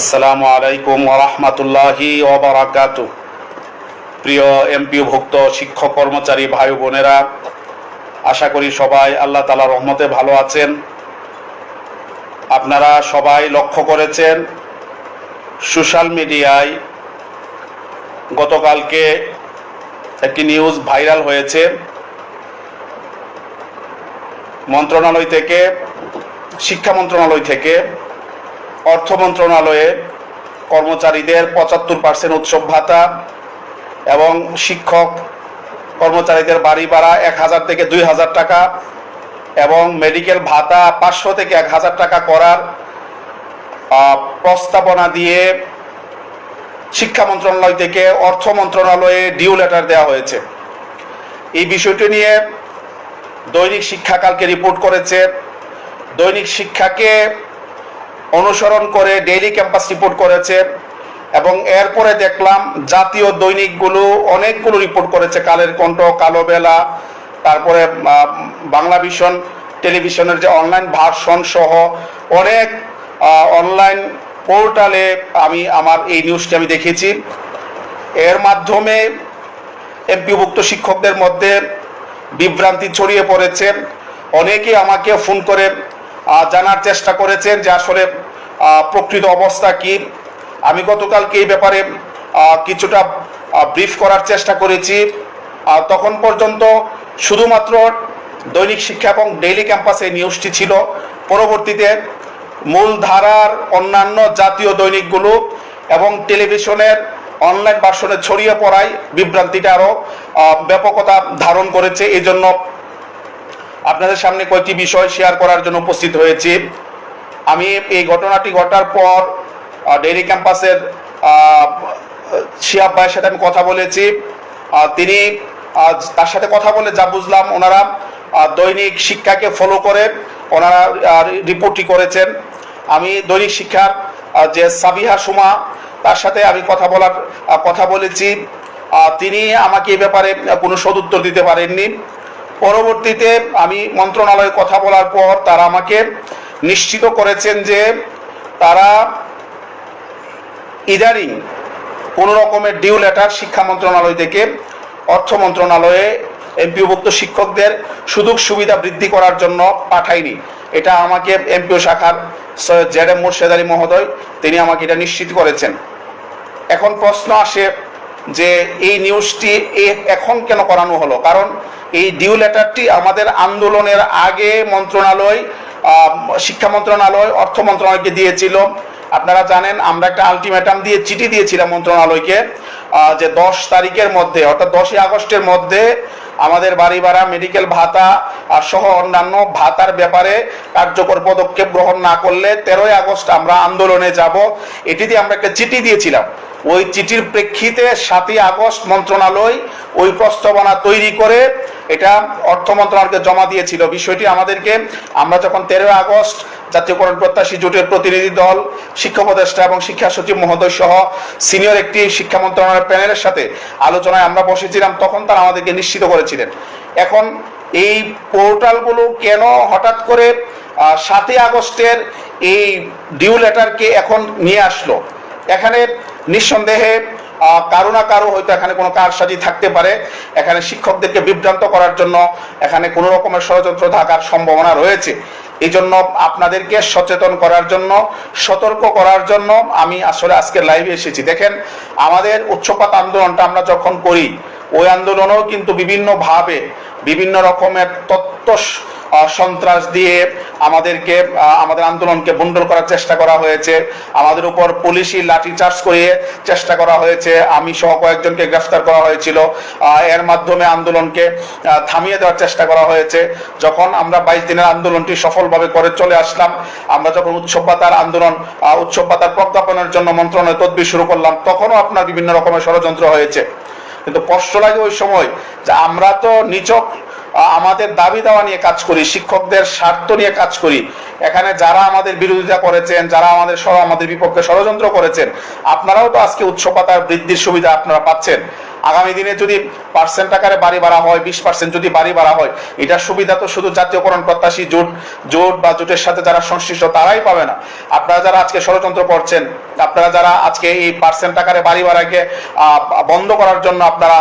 আসসালামু আলাইকুম ওরহমতুল্লাহি ওবরাকাত প্রিয় এমপিভুক্ত শিক্ষক কর্মচারী ভাই বোনেরা, আশা করি সবাই আল্লাহ তালা রহমতে ভালো আছেন। আপনারা সবাই লক্ষ্য করেছেন, সোশ্যাল মিডিয়ায় গতকালকে একটি নিউজ ভাইরাল হয়েছে। মন্ত্রণালয় থেকে, শিক্ষা মন্ত্রণালয় থেকে অর্থ মন্ত্রণালয়ে কর্মচারীদের পঁচাত্তর পার্সেন্ট উৎসব ভাতা এবং শিক্ষক কর্মচারীদের বাড়ি ভাড়া এক হাজার থেকে দুই হাজার টাকা এবং মেডিকেল ভাতা পাঁচশো থেকে এক হাজার টাকা করার প্রস্তাবনা দিয়ে শিক্ষা মন্ত্রণালয় থেকে অর্থ মন্ত্রণালয়ে ডিউ লেটার দেওয়া হয়েছে। এই বিষয়টি নিয়ে দৈনিক শিক্ষাকালকে রিপোর্ট করেছে। দৈনিক শিক্ষাকে অনুসরণ করে ডেইলি ক্যাম্পাস রিপোর্ট করেছে এবং এরপরে দেখলাম জাতীয় দৈনিকগুলো অনেকগুলো রিপোর্ট করেছে, কালের কণ্ঠ, কালো বেলা, তারপরে বাংলা ভিশন, টেলিভিশনের যে অনলাইন ভার্সন সহ অনেক অনলাইন পোর্টালে আমি আমার এই নিউজটি আমি দেখেছি। এর মাধ্যমে এমপিভুক্ত শিক্ষকদের মধ্যে বিভ্রান্তি ছড়িয়ে পড়েছে। অনেকে আমাকে ফোন করে জানার চেষ্টা করেছেন যে আসলে প্রকৃত অবস্থা কি? আমি গতকালকে এই ব্যাপারে কিছুটা ব্রিফ করার চেষ্টা করেছি। তখন পর্যন্ত শুধুমাত্র দৈনিক শিক্ষা এবং ডেইলি ক্যাম্পাসে নিউজটি ছিল। পরবর্তীতে মূলধারার অন্যান্য জাতীয় দৈনিকগুলো এবং টেলিভিশনের অনলাইন ভার্সনে ছড়িয়ে পড়ায় বিভ্রান্তিটা আরও ব্যাপকতা ধারণ করেছে। এই জন্য আপনাদের সামনে কয়েকটি বিষয় শেয়ার করার জন্য উপস্থিত হয়েছি। আমি এই ঘটনাটি ঘটার পর ডেইরি ক্যাম্পাসের শিয়াব ভাইয়ের সাথে আমি কথা বলেছি। তিনি তার সাথে কথা বলে যা বুঝলাম, ওনারা দৈনিক শিক্ষাকে ফলো করে ওনারা রিপোর্টটি করেছেন। আমি দৈনিক শিক্ষার যে সাবিহা সুমা, তার সাথে আমি কথা বলার কথা বলেছি। তিনি আমাকে এ ব্যাপারে কোনো সদুত্তর দিতে পারেননি। পরবর্তীতে আমি মন্ত্রণালয়ে কথা বলার পর তারা আমাকে নিশ্চিত করেছেন যে তারা ইদারিং কোনো রকমের ডিউ লেটার শিক্ষা মন্ত্রণালয় থেকে অর্থ মন্ত্রণালয়ে এমপিওভুক্ত শিক্ষকদের সুযোগ সুবিধা বৃদ্ধি করার জন্য পাঠায়নি। এটা আমাকে এমপিও শাখার সৈয়দ জেড এম মুর্শেদ আলী মহোদয়, তিনি আমাকে এটা নিশ্চিত করেছেন। এখন প্রশ্ন আসে যে এই নিউজটি এখন কেন করানো হলো? কারণ এই ডিউ লেটারটি আমাদের আন্দোলনের আগে মন্ত্রণালয় শিক্ষা মন্ত্রণালয়, অর্থ মন্ত্রণালয়কে দিয়েছিল। আপনারা জানেন, আমরা একটা আলটিমেটাম দিয়ে চিঠি দিয়েছিলাম মন্ত্রণালয়কে যে দশ তারিখের মধ্যে, অর্থাৎ দশই আগস্টের মধ্যে আমাদের বাড়ি ভাড়া মেডিকেল ভাতা আর সহ অন্যান্য ভাতার ব্যাপারে কার্যকর পদক্ষেপ গ্রহণ না করলে তেরোই আগস্ট আমরা আন্দোলনে যাব। এটি দিয়ে আমরা একটা চিঠি দিয়েছিলাম। ওই চিঠির প্রেক্ষিতে সাতই আগস্ট মন্ত্রণালয় ওই প্রস্তাবনা তৈরি করে এটা অর্থ মন্ত্রণালয়কে জমা দিয়েছিল। বিষয়টি আমাদেরকে, আমরা যখন তেরোই আগস্ট জাতীয়করণ প্রত্যাশী জোটের প্রতিনিধি দল, শিক্ষা উপদেষ্টা এবং শিক্ষা সচিব মহোদয় সহ সিনিয়র একটি শিক্ষা মন্ত্রণালয়ের প্যানেলের সাথে আলোচনায় আমরা বসেছিলাম, তখন তারা আমাদেরকে নিশ্চিত করেছিলেন। এখন এই পোর্টালগুলো কেন হঠাৎ করে সাতই আগস্টের এই ডিউ লেটারকে এখন নিয়ে আসলো? এখানে নিঃসন্দেহে কারও না কারও হয়তো এখানে কোনো কারসাজি থাকতে পারে। এখানে শিক্ষকদেরকে বিভ্রান্ত করার জন্য এখানে কোনো রকমের ষড়যন্ত্র থাকার সম্ভাবনা রয়েছে। এই জন্য আপনাদেরকে সচেতন করার জন্য, সতর্ক করার জন্য আমি আসলে আজকে লাইভে এসেছি। দেখেন, আমাদের উচ্চপাত আন্দোলনটা আমরা যখন করি, ওই আন্দোলনেও কিন্তু বিভিন্নভাবে বিভিন্ন রকমের তত্ত্ব সন্ত্রাস দিয়ে আমাদেরকে আমাদের আন্দোলনকে বন্ডল করার চেষ্টা করা হয়েছে। আমাদের উপর পুলিশি লাঠি চার্জ করিয়ে চেষ্টা করা হয়েছে। আমি সহ কয়েকজনকে গ্রেফতার করা হয়েছিল। এর মাধ্যমে আন্দোলনকে থামিয়ে দেওয়ার চেষ্টা করা হয়েছে। যখন আমরা বাইশ দিনের আন্দোলনটি সফলভাবে করে চলে আসলাম আমরা যখন উৎসব পাতার আন্দোলন আহ, উৎসব পাতার প্রজ্ঞাপনের জন্য মন্ত্রণালয় তদবির শুরু করলাম তখনও আপনার বিভিন্ন রকমের ষড়যন্ত্র হয়েছে। কিন্তু কষ্ট লাগে ওই সময় যে আমরা তো নিচক আমাদের দাবি দাওয়া নিয়ে কাজ করি, শিক্ষকদের স্বার্থ নিয়ে কাজ করি। এখানে যারা আমাদের বিরোধিতা করেছেন, যারা আমাদের আমাদের বিপক্ষে ষড়যন্ত্র করেছেন, আপনারাও তো আজকে উৎসপাতার বৃদ্ধির সুবিধা আপনারা পাচ্ছেন। আগামী দিনে যদি পার্সেন্ট আকারে বাড়ি বাড়া হয়, বিশ পার্সেন্ট যদি বাড়ি বাড়া হয়, এটার সুবিধা তো শুধু জাতীয়করণ প্রত্যাশী জোট জোট বা জোটের সাথে যারা সংশ্লিষ্ট তারাই পাবে না। আপনারা যারা আজকে ষড়যন্ত্র করছেন আপনারা যারা আজকে এই পার্সেন্ট আকারে বাড়ি ভাড়াকে বন্ধ করার জন্য আপনারা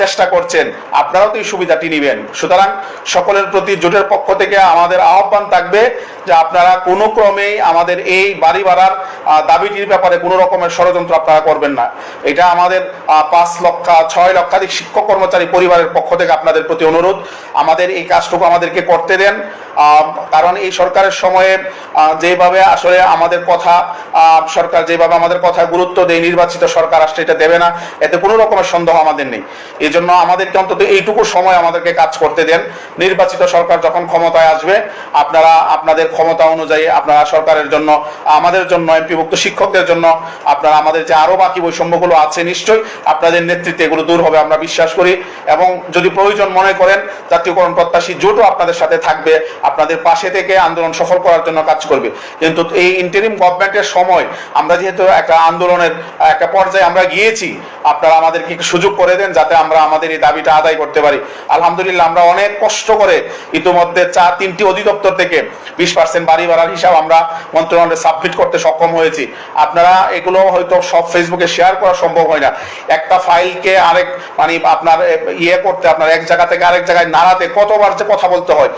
চেষ্টা করছেন, আপনারাও তো এই সুবিধাটি নেবেন। সুতরাং সকলের প্রতি জোটের পক্ষ থেকে আমাদের আহ্বান থাকবে যে আপনারা কোনো ক্রমেই আমাদের এই বাড়ি ভাড়ার দাবিটির ব্যাপারে কোনো রকমের ষড়যন্ত্র আপনারা করবেন না। এটা আমাদের পাঁচ লক্ষ, ছয় লক্ষাধিক শিক্ষক কর্মচারী পরিবারের পক্ষ থেকে আপনাদের প্রতি অনুরোধ। আমাদের এই কাজটুকু আমাদেরকে করতে দেন। কারণ এই সরকারের সময়ে যেভাবে আসলে আমাদের কথা সরকার যেভাবে আমাদের কথা গুরুত্ব দেয়, নির্বাচিত সরকার আসলে এটা দেবে না, এতে কোনো রকমের সন্দেহ আমাদের নেই। এই জন্য আমাদেরকে অন্তত এইটুকু সময় আমাদেরকে কাজ করতে দেন। নির্বাচিত সরকার যখন ক্ষমতায় আসবে, আপনারা, আপনাদের ক্ষমতা অনুযায়ী আপনারা সরকারের জন্য, আমাদের জন্য, এমপিভুক্ত শিক্ষকদের জন্য, আপনারা আমাদের যে আরও বাকি বৈষম্যগুলো আছে, নিশ্চয়ই আপনাদের নেতৃত্বে এগুলো দূর হবে, আমরা বিশ্বাস করি। এবং যদি প্রয়োজন মনে করেন, জাতীয়করণ প্রত্যাশী জোটও আপনাদের সাথে থাকবে, আপনাদের পাশে থেকে আন্দোলন সফল করার জন্য কাজ করবে। কিন্তু এই ইন্টারিম গভর্নমেন্টের সময় আমরা যেহেতু একটা আন্দোলনের একটা পর্যায়ে আমরা গিয়েছি, আপনারা আমাদেরকে সুযোগ করে দেন যাতে আমরা আমাদের এই দাবিটা আদায় করতে পারি। আলহামদুলিল্লাহ, আমরা অনেক কষ্ট করে ইতিমধ্যে চার, তিনটি অধিদপ্তর থেকে বিশ পার্সেন্ট বাড়ি ভাড়ার হিসাব আমরা মন্ত্রণালয়ে সাবমিট করতে সক্ষম হয়েছি। আপনারা এগুলো হয়তো সব ফেসবুকে শেয়ার করা সম্ভব হয় না। একটা ফাইলকে আরেক মানে আপনার ইয়ে করতে, আপনার এক জায়গা থেকে আরেক জায়গায় নাড়াতে কতবার যে কথা বলতে হয়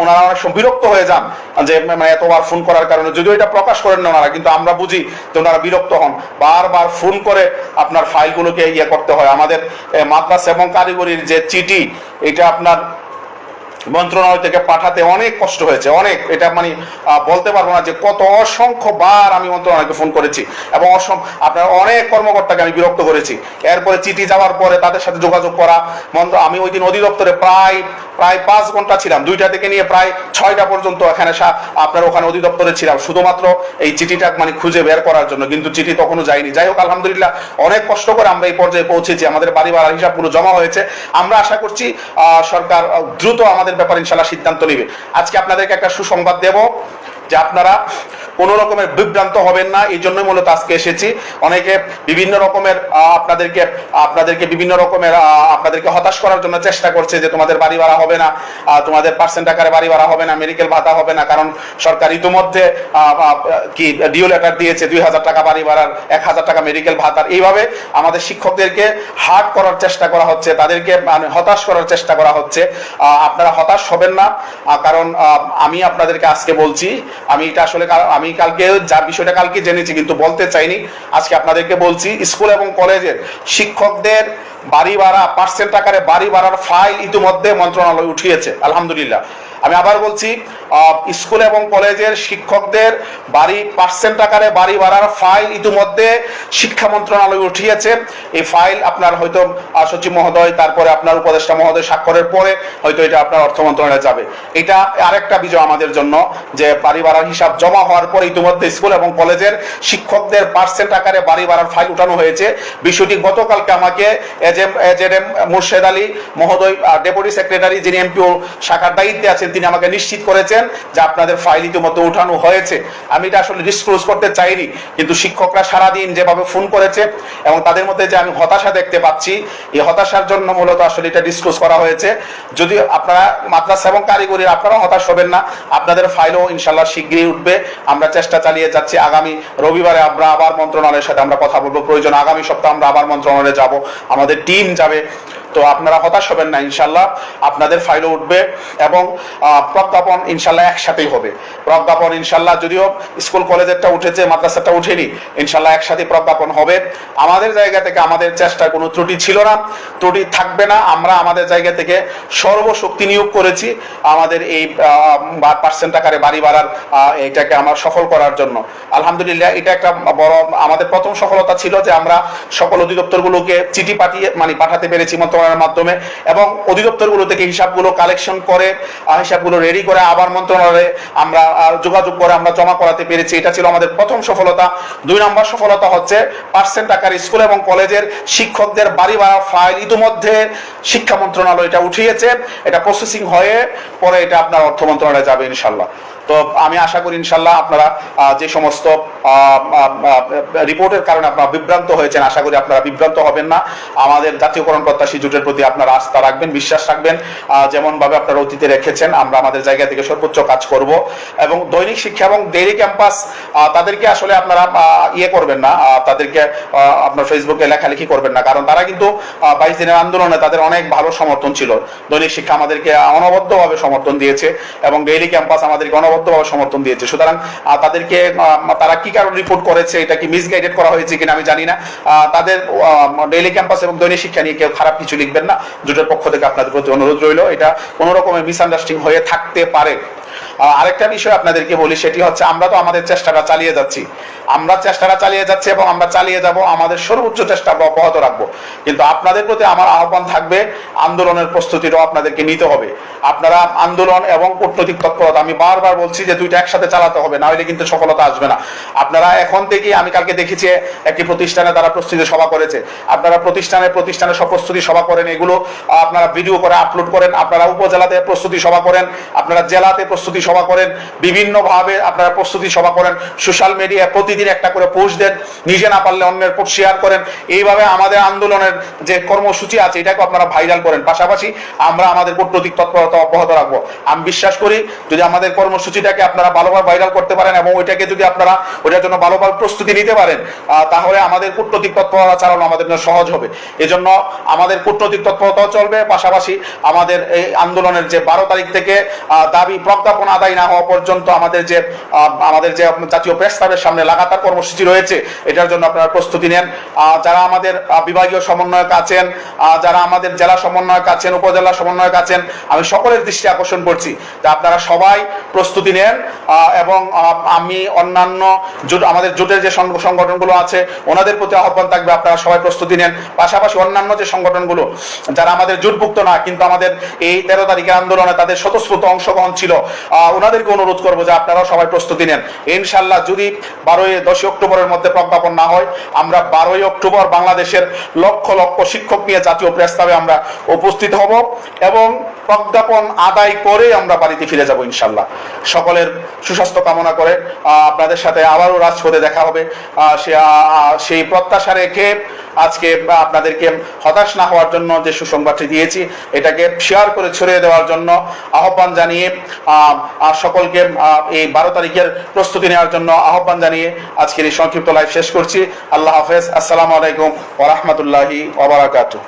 ওনারা অনেক বিরক্ত হয়ে যান যে মানে এতবার ফোন করার কারণে। যদিও এটা প্রকাশ করেন না ওনারা, কিন্তু আমরা বুঝি যে ওনারা বিরক্ত হন। বারবার ফোন করে আপনার ফাইলগুলোকে ইয়ে করতে হয়। আমাদের মাদ্রাসা এবং কারিগরির যে চিঠি, এটা আপনার মন্ত্রণালয় থেকে পাঠাতে অনেক কষ্ট হয়েছে, অনেক। এটা মানে বলতে পারব না যে কত অসংখ্য বার আমি মন্ত্রণালয়কে ফোন করেছি এবং অসম, আপনার অনেক কর্মকর্তাকে আমি বিরক্ত করেছি। এরপরে চিঠি যাওয়ার পরে তাদের সাথে যোগাযোগ করা, মন্ত্র, আমি ওই দিন অধিদপ্তরে প্রায় প্রায় পাঁচ ঘণ্টা ছিলাম। দুইটা থেকে নিয়ে প্রায় ছয়টা পর্যন্ত এখানে আপনার ওখানে অধিদপ্তরে ছিলাম। শুধুমাত্র এই চিঠিটা মানে খুঁজে বের করার জন্য, কিন্তু চিঠি তখনও যায়নি। যাই হোক, আলহামদুলিল্লাহ, অনেক কষ্ট করে আমরা এই পর্যায়ে পৌঁছেছি। আমাদের বাড়ি ভাড়ার হিসাব পুরো জমা হয়েছে। আমরা আশা করছি সরকার দ্রুত আমাদের ব্যাপারে ইনশাল্লাহ সিদ্ধান্ত নেবে। আজকে আপনাদেরকে একটা সুসংবাদ দেব যে আপনারা কোনো রকমের বিভ্রান্ত হবেন না, এই জন্যই মূলত আজকে এসেছি। অনেকে বিভিন্ন রকমের আপনাদেরকে আপনাদেরকে বিভিন্ন রকমের আপনাদেরকে হতাশ করার জন্য চেষ্টা করছে যে তোমাদের বাড়ি ভাড়া হবে না তোমাদের পার্সেন্ট আকারে বাড়ি ভাড়া হবে না মেডিকেল ভাতা হবে না, কারণ সরকার ইতিমধ্যে কি ডিও লেটার দিয়েছে, দুই হাজার টাকা বাড়ি ভাড়ার, এক হাজার টাকা মেডিকেল ভাতার। এইভাবে আমাদের শিক্ষকদেরকে হার্ট করার চেষ্টা করা হচ্ছে, তাদেরকে হতাশ করার চেষ্টা করা হচ্ছে। আপনারা হতাশ হবেন না কারণ আমি আপনাদেরকে আজকে বলছি, আমি এটা আসলে কাল- আমি কালকে যা বিষয়টা কালকে জেনেছি, কিন্তু বলতে চাইনি। আজকে আপনাদেরকে বলছি, স্কুল এবং কলেজের শিক্ষকদের বাড়ি ভাড়া পার্সেন্ট আকারে বাড়ি ভাড়ার ফাইল ইতিমধ্যে মন্ত্রণালয় উঠিয়েছে, আলহামদুলিল্লাহ। আমি আবার বলছি স্কুল এবং কলেজের শিক্ষকদের বাড়ি পার্সেন্ট আকারে বাড়ি ভাড়ার ফাইল ইতিমধ্যে শিক্ষা মন্ত্রণালয় উঠিয়েছে। এই ফাইল আপনার হয়তো সচিব মহোদয়, তারপরে আপনার উপদেষ্টা মহোদয় স্বাক্ষরের পরে হয়তো এটা আপনার অর্থ মন্ত্রণালয়ে যাবে। এটা আরেকটা বিজয় আমাদের জন্য, যে বাড়ি ভাড়ার হিসাব জমা হওয়ার পরে ইতিমধ্যে স্কুল এবং কলেজের শিক্ষকদের পার্সেন্ট আকারে বাড়ি ভাড়ার ফাইল উঠানো হয়েছে। বিষয়টি গতকালকে আমাকে মুর্শেদ আলী মহোদয় ডেপুটি সেক্রেটারি যিনি এমপিও শাখার দায়িত্বে আছেন, তিনি আমাকে নিশ্চিত করেছেন যে আপনাদের ফাইল ইতিমধ্যে উঠানো হয়েছে। আমি এটা আসলে ডিসক্লোজ করতে চাইনি, কিন্তু শিক্ষকরা সারাদিন যেভাবে ফোন করেছে এবং তাদের মধ্যে যে আমি হতাশা দেখতে পাচ্ছি, এই হতাশার জন্য মূলত আসলে এটা ডিসক্লোজ করা হয়েছে। যদি আপনারা মাদ্রাসা এবং কারিগরি আপনারাও হতাশ হবেন না, আপনাদের ফাইলও ইনশাল্লাহ শীঘ্রই উঠবে। আমরা চেষ্টা চালিয়ে যাচ্ছি। আগামী রবিবারে আমরা আবার মন্ত্রণালয়ের সাথে আমরা কথা বলব। প্রয়োজন আগামী সপ্তাহে আমরা আবার মন্ত্রণালয়ে যাব। আমাদের টিম যাবে। তো আপনারা হতাশ হবেন না ইনশাল্লাহ আপনাদের ফাইলও উঠবে এবং প্রজ্ঞাপন ইনশাল্লাহ একসাথেই হবে। প্রজ্ঞাপন ইনশাল্লাহ যদিও স্কুল কলেজেরটা উঠেছে, মাদ্রাসাটা উঠেনি ইনশাল্লাহ একসাথে প্রজ্ঞাপন হবে। আমাদের জায়গা থেকে আমাদের চেষ্টার কোনো ত্রুটি ছিল না, ত্রুটি থাকবে না, আমরা আমাদের জায়গা থেকে সর্বশক্তি নিয়োগ করেছি আমাদের এই পার্সেন্ট আকারে বাড়ি বাড়ার এটাকে আমার সফল করার জন্য। আলহামদুলিল্লাহ এটা একটা বড়, আমাদের প্রথম সফলতা ছিল যে আমরা সকল অধিদপ্তরগুলোকে চিঠি পাঠিয়ে মানে পাঠাতে পেরেছি মন্ত্রণালয়ের মাধ্যমে এবং অধিদপ্তরগুলো থেকে হিসাবগুলো কালেকশন করে হিসাবগুলো রেডি করে আবার মন্ত্রণালয়ে আমরা যোগাযোগ করে আমরা জমা করাতে পেরেছি। এটা ছিল আমাদের প্রথম সফলতা। দুই নম্বর সফলতা হচ্ছে পার্সেন্ট আকার স্কুল এবং কলেজের শিক্ষকদের বাড়ি ভাড়া ফাইল ইতিমধ্যে শিক্ষা মন্ত্রণালয় এটা উঠিয়েছে। এটা প্রসেসিং হয়ে পরে এটা আপনার অর্থ মন্ত্রণালয়ে যাবে ইনশাল্লাহ তো আমি আশা করি ইনশাল্লাহ আপনারা যে সমস্ত রিপোর্টের কারণে আপনারা বিভ্রান্ত হয়েছেন, আশা করি আপনারা বিভ্রান্ত হবেন না। আমাদের জাতীয়করণ প্রত্যাশী জোটের প্রতি আপনারা আস্থা রাখবেন, বিশ্বাস রাখবেন। যেমনভাবে আপনারা অতীতে রেখেছেন, আমরা আমাদের জায়গা থেকে সর্বোচ্চ কাজ করব। এবং দৈনিক শিক্ষা এবং ডেইলি ক্যাম্পাস তাদেরকে আসলে আপনারা ইয়ে করবেন না তাদেরকে আপনার ফেসবুকে লেখালেখি করবেন না। কারণ তারা কিন্তু বাইশ দিনের আন্দোলনে তাদের অনেক ভালো সমর্থন ছিল। দৈনিক শিক্ষা আমাদেরকে অনবদ্যভাবে সমর্থন দিয়েছে এবং ডেইলি ক্যাম্পাস আমাদেরকে অনবদ্যভাবে সমর্থন দিয়েছে। সুতরাং তাদেরকে তারা কি কারণ রিপোর্ট করেছে, এটা কি মিসগাইডেড করা হয়েছে কিনা আমি জানি না। তাদের ডেইলি ক্যাম্পাস এবং দৈনিক শিক্ষা নিয়ে কেউ খারাপ কিছু লিখবেন না। জোটের পক্ষ থেকে আপনাদের প্রতি অনুরোধ রইল। এটা কোনো রকমের মিসআন্ডারস্ট্যান্ডিং হয়ে থাকতে পারে। আরেকটা বিষয় আপনাদেরকে বলি, সেটি হচ্ছে আমরা তো আমাদের চেষ্টাটা চালিয়ে যাচ্ছি। আমরা চেষ্টাটা চালিয়ে যাচ্ছি এবং আমরা চালিয়ে যাব, আমাদের সর্বোচ্চ চেষ্টা অব্যাহত রাখব। কিন্তু আপনাদের প্রতি আমার আহ্বান থাকবে, আন্দোলনের প্রস্তুতিটাও আপনাদেরকে নিতে হবে। আপনারা আন্দোলন এবং কূটনৈতিক তৎপরতা, আমি বারবার বলছি যে দুইটা একসাথে চালাতে হবে না হলে কিন্তু সফলতা আসবে না। আপনারা এখন থেকে আমি কালকে দেখেছি, একটি প্রতিষ্ঠানে তারা প্রস্তুতি সভা করেছে। আপনারা প্রতিষ্ঠানে প্রতিষ্ঠানে সব প্রস্তুতি সভা করেন, এগুলো আপনারা ভিডিও করে আপলোড করেন, আপনারা উপজেলাতে প্রস্তুতি সভা করেন, আপনারা জেলাতে প্রস্তুতি সভা করেন, বিভিন্নভাবে আপনারা প্রস্তুতি সভা করেন সোশ্যাল মিডিয়ায় প্রতিদিন একটা করে পোস্ট দেন, নিজে না পারলে অন্যের পোস্ট শেয়ার করেন, এইভাবে আমাদের আন্দোলনের যে কর্মসূচি আছে এটাকে আপনারা ভাইরাল করেন। পাশাপাশি আমরা আমাদের কূটনৈতিক তৎপরতা অব্যাহত রাখব। আমি বিশ্বাস করি, যদি আমাদের কর্মসূচিটাকে আপনারা ভালোভাবে ভাইরাল করতে পারেন এবং ওইটাকে যদি আপনারা ওইটার জন্য ভালোভাবে প্রস্তুতি নিতে পারেন তাহলে আমাদের কূটনৈতিক তৎপরতা চালানো আমাদের জন্য সহজ হবে। এজন্য আমাদের কূটনৈতিক তৎপরতাও চলবে, পাশাপাশি আমাদের এই আন্দোলনের যে বারো তারিখ থেকে দাবি প্রজ্ঞাপন আদায় না হওয়া পর্যন্ত আমাদের যে আমাদের যে জাতীয় প্রস্তাবের সামনে লাগাতার কর্মসূচি রয়েছে, এটার জন্য আপনারা প্রস্তুতি নেন। যারা আমাদের বিভাগীয় সমন্বয়ক আছেন যারা আমাদের জেলা সমন্বয়ক আছেন, উপজেলা সমন্বয়ক আছেন, আমি সকলের দৃষ্টি আকর্ষণ করছি যে আপনারা সবাই প্রস্তুতি নেন এবং আমি অন্যান্য জোট, আমাদের জোটের যে সংগঠনগুলো আছে, ওনাদের প্রতি আহ্বান থাকবে, আপনারা সবাই প্রস্তুতি নেন। পাশাপাশি অন্যান্য যে সংগঠনগুলো, যারা আমাদের জোটভুক্ত না, কিন্তু আমাদের এই তেরো তারিখের আন্দোলনে তাদের স্বতঃস্ফূর্ত অংশগ্রহণ ছিল ওনাদেরকে অনুরোধ করব যে আপনারাও সবাই প্রস্তুতি নেন। ইনশাল্লাহ যদি বারোই, দশই অক্টোবরের মধ্যে প্রজ্ঞাপন না হয়, আমরা বারোই অক্টোবর বাংলাদেশের লক্ষ লক্ষ শিক্ষক নিয়ে জাতীয় প্রস্তাবে আমরা উপস্থিত হব এবং প্রজ্ঞাপন আদায় করে আমরা বাড়িতে ফিরে যাব ইনশাল্লাহ সকলের সুস্বাস্থ্য কামনা করে আপনাদের সাথে আবারও রাজপথে দেখা হবে। সেই প্রত্যাশা রেখে আজকে আপনাদেরকে হতাশ না হওয়ার জন্য যে সুসংবাদটি দিয়েছি, এটাকে শেয়ার করে ছড়িয়ে দেওয়ার জন্য আহ্বান জানিয়ে সকলকে এই বারো তারিখের প্রস্তুতি নেওয়ার জন্য আহ্বান জানিয়ে আজকের এই সংক্ষিপ্ত লাইভ শেষ করছি। আল্লাহ হাফেজ। আসসালামু আলাইকুম ওরহমতুল্লাহি ওবরাকাতু